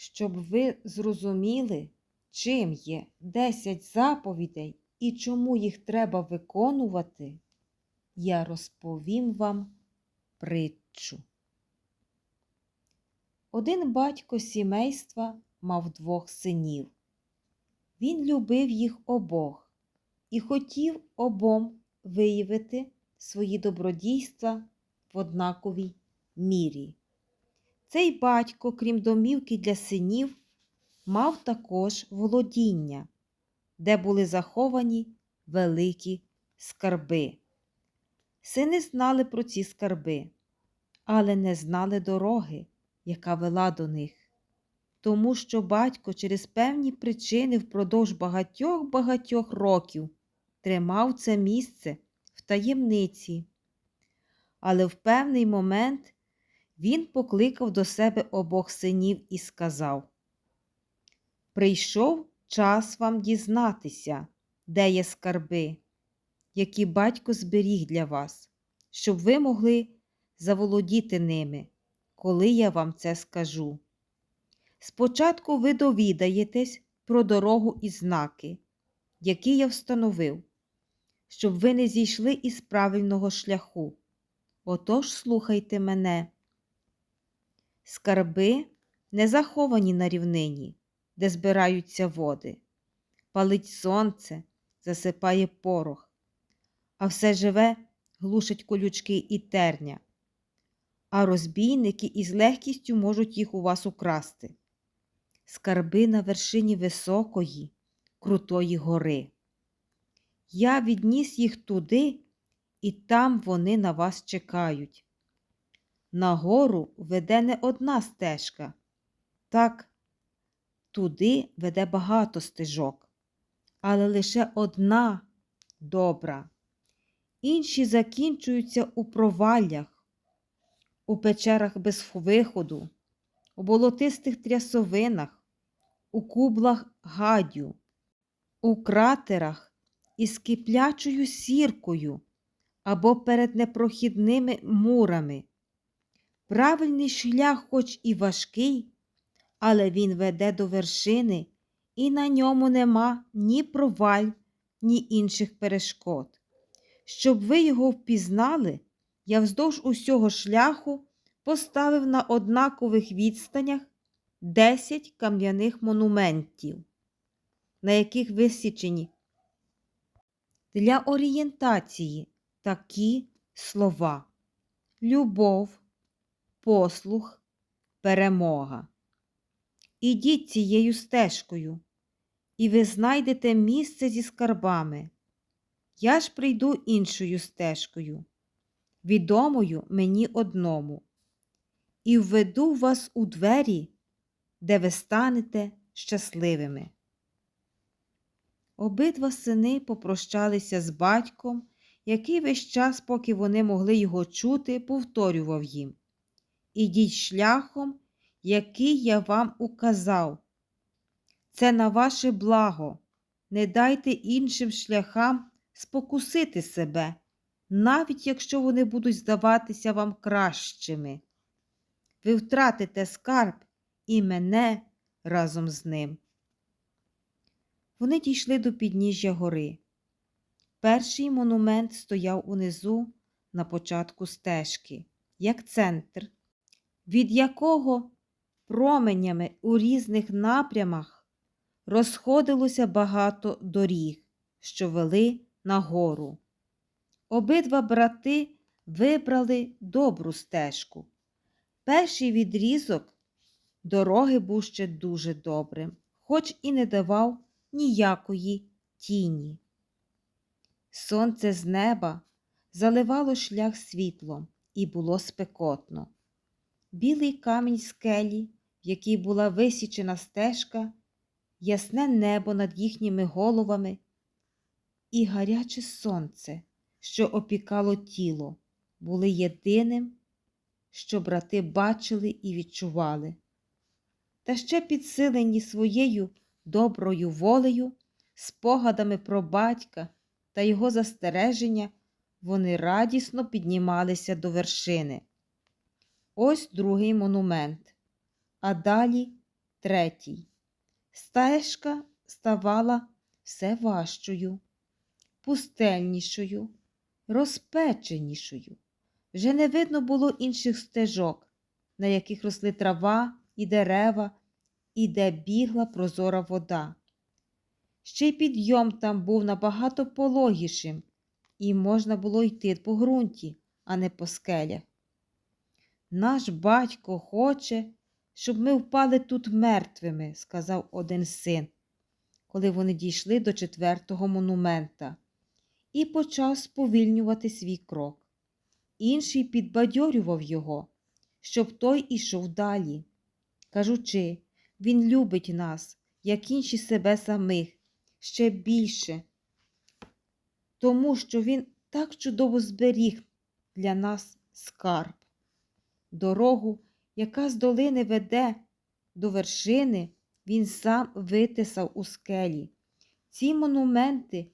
щоб ви зрозуміли, чим є 10 заповідей і чому їх треба виконувати, я розповім вам притчу. Один батько сімейства мав двох синів. Він любив їх обох і хотів обом виявити свої добродійства в однаковій мірі. Цей батько, крім домівки для синів, мав також володіння, де були заховані великі скарби. Сини знали про ці скарби, але не знали дороги, яка вела до них, тому що батько через певні причини впродовж багатьох-багатьох років тримав це місце в таємниці. Але в певний момент він покликав до себе обох синів і сказав: Прийшов час вам дізнатися, де є скарби, які батько зберіг для вас, щоб ви могли заволодіти ними, коли я вам це скажу. Спочатку ви довідаєтесь про дорогу і знаки, які я встановив, щоб ви не зійшли із правильного шляху. Отож слухайте мене. Скарби не заховані на рівнині, де збираються води. Палить сонце, засипає порох, а все живе глушать колючки і терня, а розбійники із легкістю можуть їх у вас украсти. Скарби на вершині високої, крутої гори. Я відніс їх туди, і там вони на вас чекають. Нагору веде не одна стежка. Так, туди веде багато стежок, але лише одна добра. Інші закінчуються у проваллях, у печерах без виходу, у болотистих трясовинах, у кублах гадю, у кратерах із киплячою сіркою або перед непрохідними мурами. Правильний шлях, хоч і важкий, але він веде до вершини, і на ньому нема ні проваль, ні інших перешкод. Щоб ви його впізнали, я вздовж усього шляху поставив на однакових відстанях 10 кам'яних монументів, на яких висічені для орієнтації такі слова любов послух, перемога. Ідіть цією стежкою, і ви знайдете місце зі скарбами. Я ж прийду іншою стежкою, відомою мені одному, і введу вас у двері, де ви станете щасливими. Обидва сини попрощалися з батьком, який весь час, поки вони могли його чути, повторював їм ідіть шляхом, який я вам указав. Це на ваше благо. Не дайте іншим шляхам спокусити себе, навіть якщо вони будуть здаватися вам кращими. Ви втратите скарб і мене разом з ним. Вони дійшли до підніжжя гори. Перший монумент стояв унизу на початку стежки, як центр від якого променями у різних напрямах розходилося багато доріг, що вели на гору. Обидва брати вибрали добру стежку. Перший відрізок дороги був ще дуже добрим, хоч і не давав ніякої тіні. Сонце з неба заливало шлях світлом і було спекотно білий камінь скелі, в якій була висічена стежка, ясне небо над їхніми головами і гаряче сонце, що опікало тіло, були єдиним, що брати бачили і відчували. Та ще підсилені своєю доброю волею, спогадами про батька та його застереження, вони радісно піднімалися до вершини. Ось другий монумент. А далі третій. Стежка ставала все важчою, пустельнішою, розпеченішою. Вже не видно було інших стежок, на яких росли трава і дерева, і де бігла прозора вода. Ще й підйом там був набагато пологішим, і можна було йти по ґрунті, а не по скелях. Наш батько хоче, щоб ми впали тут мертвими, сказав один син, коли вони дійшли до четвертого монумента, і почав сповільнювати свій крок. Інший підбадьорював його, щоб той ішов далі, кажучи, він любить нас, як інші себе самих, ще більше, тому що він так чудово зберіг для нас скарб, дорогу, яка з долини веде до вершини, він сам витисав у скелі. Ці монументи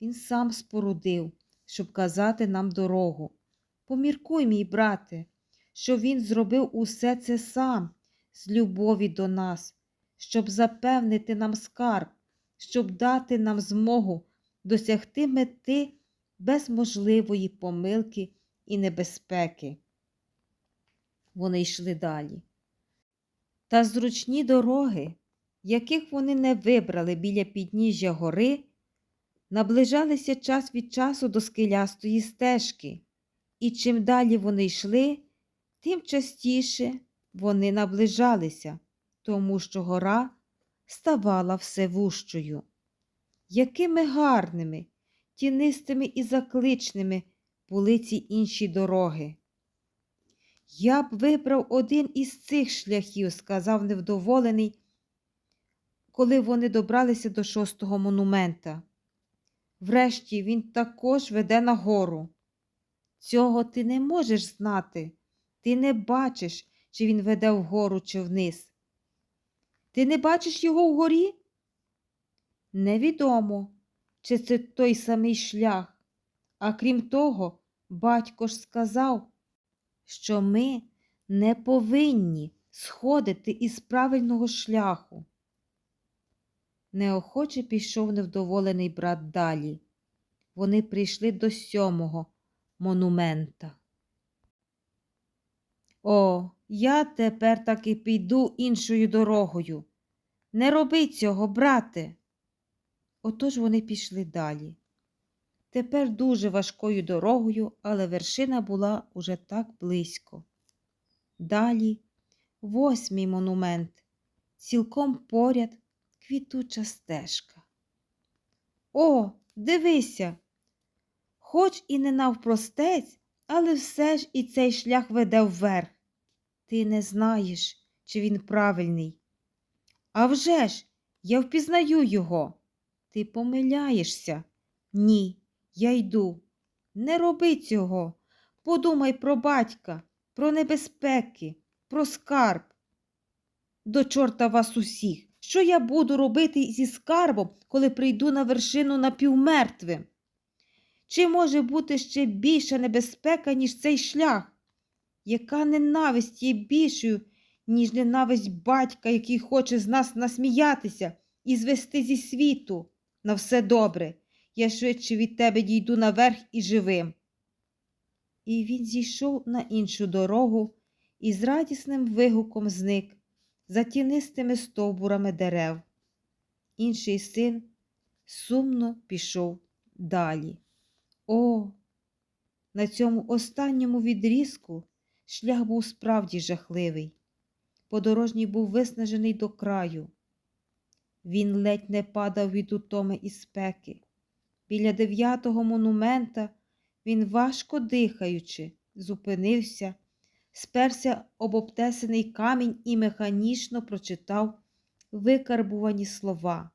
він сам спорудив, щоб казати нам дорогу. Поміркуй, мій брате, що він зробив усе це сам з любові до нас, щоб запевнити нам скарб, щоб дати нам змогу досягти мети без можливої помилки і небезпеки. Вони йшли далі. Та зручні дороги, яких вони не вибрали біля підніжжя гори, наближалися час від часу до скелястої стежки, і чим далі вони йшли, тим частіше вони наближалися, тому що гора ставала все вущою. Якими гарними, тінистими і закличними були ці інші дороги. Я б вибрав один із цих шляхів, сказав невдоволений, коли вони добралися до шостого монумента. Врешті він також веде нагору. Цього ти не можеш знати. Ти не бачиш, чи він веде вгору чи вниз. Ти не бачиш його вгорі? Невідомо, чи це той самий шлях. А крім того, батько ж сказав, що ми не повинні сходити із правильного шляху. Неохоче пішов невдоволений брат далі. Вони прийшли до сьомого монумента. О, я тепер таки піду іншою дорогою. Не роби цього, брате. Отож вони пішли далі. Тепер дуже важкою дорогою, але вершина була уже так близько. Далі восьмий монумент, цілком поряд квітуча стежка. О, дивися! Хоч і не навпростець, але все ж і цей шлях веде вверх. Ти не знаєш, чи він правильний. А вже ж, я впізнаю його. Ти помиляєшся. Ні, я йду. Не роби цього. Подумай про батька, про небезпеки, про скарб. До чорта вас усіх. Що я буду робити зі скарбом, коли прийду на вершину напівмертвим? Чи може бути ще більша небезпека, ніж цей шлях? Яка ненависть є більшою, ніж ненависть батька, який хоче з нас насміятися і звести зі світу? На все добре, я швидше від тебе дійду наверх і живим. І він зійшов на іншу дорогу і з радісним вигуком зник за тінистими стовбурами дерев. Інший син сумно пішов далі. О, на цьому останньому відрізку шлях був справді жахливий. Подорожній був виснажений до краю. Він ледь не падав від утоми і спеки. Біля дев'ятого монумента він, важко дихаючи, зупинився, сперся об обтесаний камінь і механічно прочитав викарбувані слова.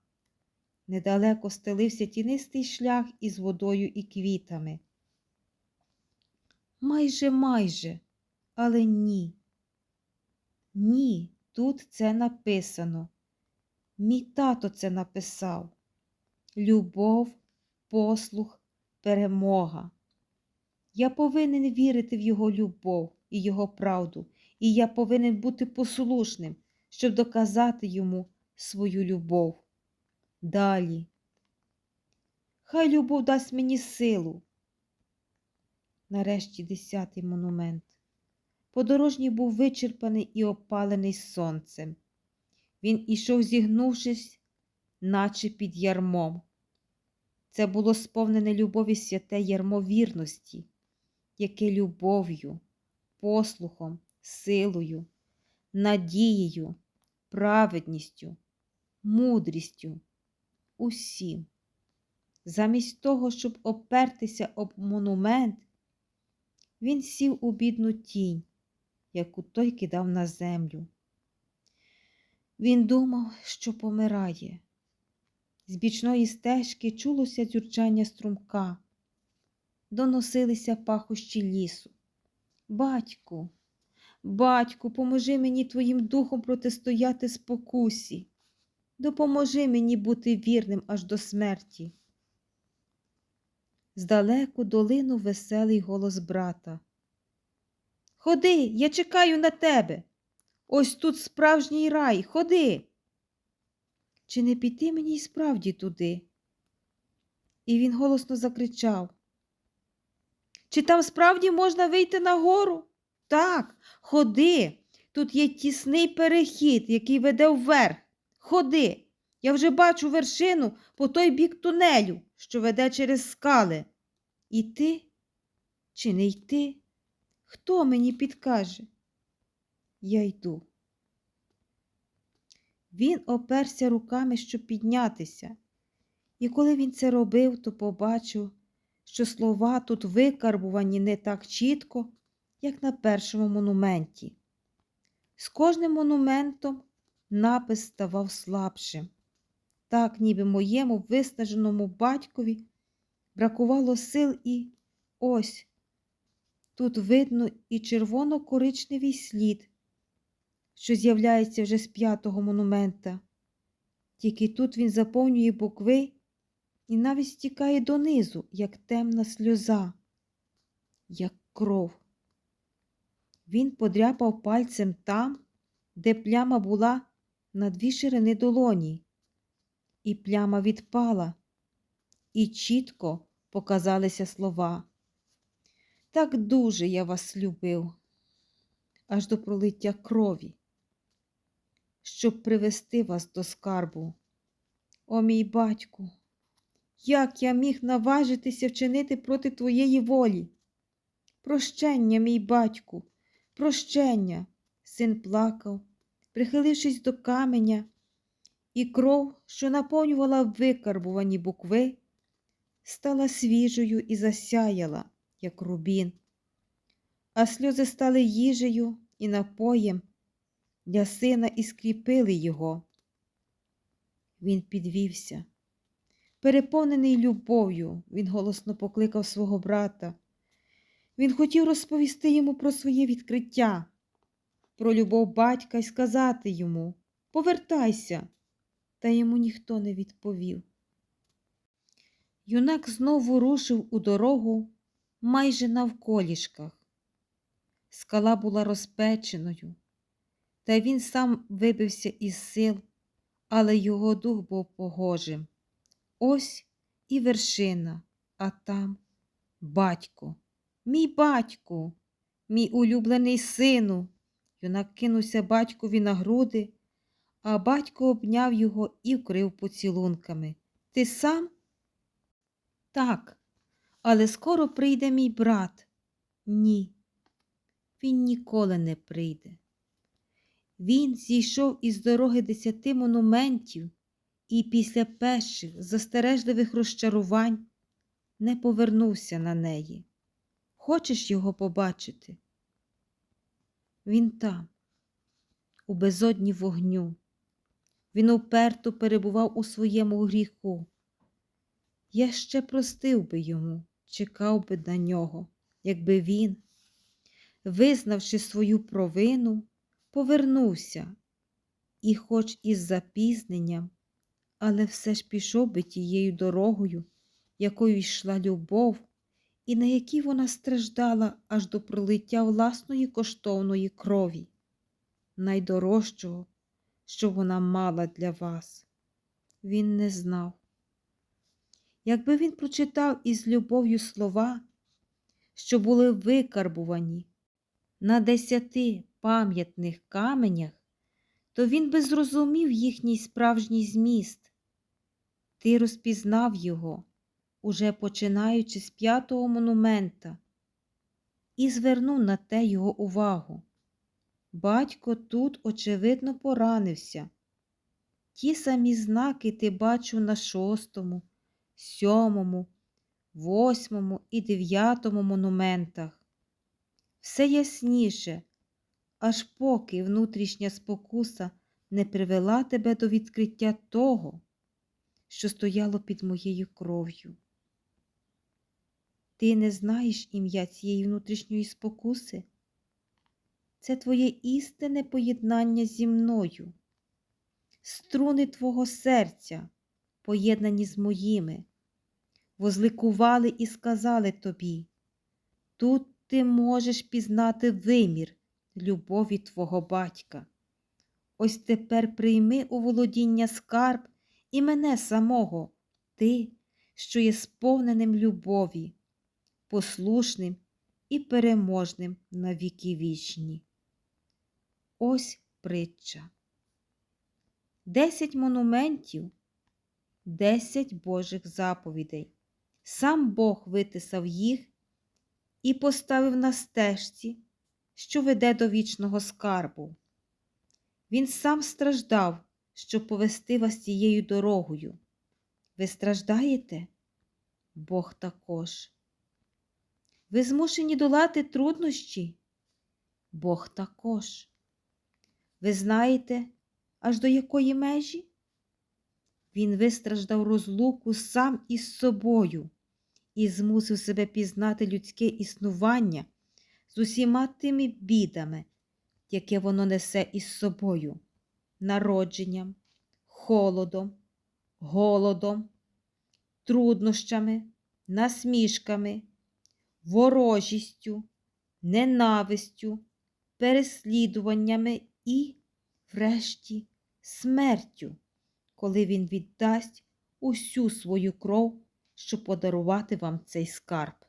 Недалеко стелився тінистий шлях із водою і квітами. Майже, майже, але ні. Ні, тут це написано. Мій тато це написав. Любов, послух, перемога. Я повинен вірити в його любов і його правду, і я повинен бути послушним, щоб доказати йому свою любов. Далі. Хай любов дасть мені силу. Нарешті десятий монумент. Подорожній був вичерпаний і опалений сонцем. Він ішов, зігнувшись, наче під ярмом. Це було сповнене любові святе ярмо вірності, яке любов'ю, послухом, силою, надією, праведністю, мудрістю, усім. Замість того, щоб опертися об монумент, він сів у бідну тінь, яку той кидав на землю. Він думав, що помирає. З бічної стежки чулося дзюрчання струмка, доносилися пахощі лісу. Батьку, батьку, поможи мені твоїм духом протистояти спокусі. Допоможи мені бути вірним аж до смерті. Здалеку долинув веселий голос брата. Ходи, я чекаю на тебе. Ось тут справжній рай, ходи. Чи не піти мені й справді туди? І він голосно закричав. Чи там справді можна вийти на гору? Так, ходи. Тут є тісний перехід, який веде вверх. Ходи. Я вже бачу вершину по той бік тунелю, що веде через скали. Іти чи не йти? Хто мені підкаже? Я йду. Він оперся руками, щоб піднятися, і коли він це робив, то побачив, що слова тут викарбувані не так чітко, як на першому монументі. З кожним монументом напис ставав слабшим. Так, ніби моєму виснаженому батькові бракувало сил і ось тут видно і червоно-коричневий слід, що з'являється вже з п'ятого монумента. Тільки тут він заповнює букви і навіть стікає донизу, як темна сльоза, як кров. Він подряпав пальцем там, де пляма була на дві ширини долоні, і пляма відпала, і чітко показалися слова. Так дуже я вас любив, аж до пролиття крові, щоб привести вас до скарбу. О, мій батьку, як я міг наважитися вчинити проти твоєї волі? Прощення, мій батьку, прощення, син плакав, прихилившись до каменя, і кров, що наповнювала викарбувані букви, стала свіжою і засяяла, як рубін, а сльози стали їжею і напоєм для сина і скріпили його. Він підвівся. Переповнений любов'ю, він голосно покликав свого брата. Він хотів розповісти йому про своє відкриття, про любов батька і сказати йому Повертайся, та йому ніхто не відповів. Юнак знову рушив у дорогу майже навколішках. Скала була розпеченою, та він сам вибився із сил, але його дух був погожим. Ось і вершина, а там батько, мій батьку, мій улюблений сину. Юнак кинувся батькові на груди, а батько обняв його і вкрив поцілунками. Ти сам? Так, але скоро прийде мій брат. Ні, він ніколи не прийде. Він зійшов із дороги десяти монументів і після перших застережливих розчарувань не повернувся на неї. Хочеш його побачити? Він там, у безодні вогню. Він уперто перебував у своєму гріху. Я ще простив би йому, чекав би на нього, якби він, визнавши свою провину, повернувся і, хоч із запізненням, але все ж пішов би тією дорогою, якою йшла любов, і на якій вона страждала аж до пролиття власної коштовної крові, найдорожчого, що вона мала для вас. Він не знав. Якби він прочитав із любов'ю слова, що були викарбувані на десяти пам'ятних каменях, то він би зрозумів їхній справжній зміст. Ти розпізнав його, уже починаючи з п'ятого монумента, і звернув на те його увагу. Батько тут, очевидно, поранився. Ті самі знаки ти бачив на шостому, сьомому, восьмому і дев'ятому монументах. Все ясніше, аж поки внутрішня спокуса не привела тебе до відкриття того, що стояло під моєю кров'ю. Ти не знаєш ім'я цієї внутрішньої спокуси? Це твоє істинне поєднання зі мною, струни твого серця, поєднані з моїми, возликували і сказали тобі, тут ти можеш пізнати вимір любові твого батька. Ось тепер прийми у володіння скарб і мене самого, ти, що є сповненим любові, послушним і переможним на віки вічні. Ось притча. Десять монументів, десять Божих заповідей. Сам Бог витисав їх і поставив на стежці, що веде до вічного скарбу. Він сам страждав, щоб повести вас цією дорогою. Ви страждаєте? Бог також. Ви змушені долати труднощі? Бог також. Ви знаєте, аж до якої межі? Він вистраждав розлуку сам із собою і змусив себе пізнати людське існування з усіма тими бідами, яке воно несе із собою, народженням, холодом, голодом, труднощами, насмішками, ворожістю, ненавистю, переслідуваннями і, врешті, смертю, коли він віддасть усю свою кров, щоб подарувати вам цей скарб.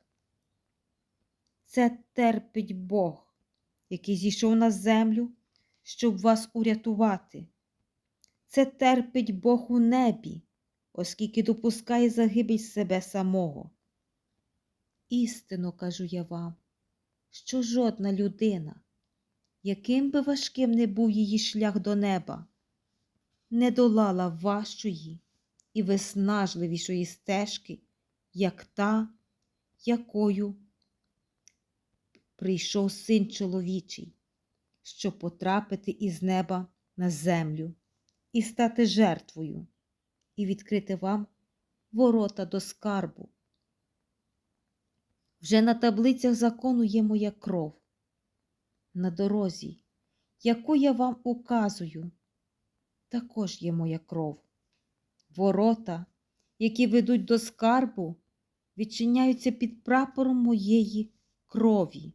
Це терпить Бог, який зійшов на землю, щоб вас урятувати. Це терпить Бог у небі, оскільки допускає загибель себе самого. Істинно кажу я вам, що жодна людина, яким би важким не був її шлях до неба, не долала важчої і виснажливішої стежки, як та, якою прийшов син чоловічий, щоб потрапити із неба на землю і стати жертвою, і відкрити вам ворота до скарбу. Вже на таблицях закону є моя кров, на дорозі, яку я вам указую, також є моя кров. Ворота, які ведуть до скарбу, відчиняються під прапором моєї крові.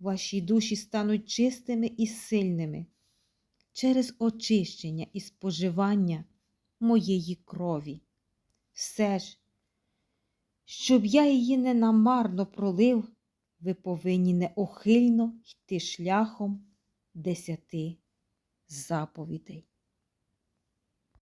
Ваші душі стануть чистими і сильними через очищення і споживання моєї крові. Все ж, щоб я її не намарно пролив, ви повинні неохильно йти шляхом десяти заповідей.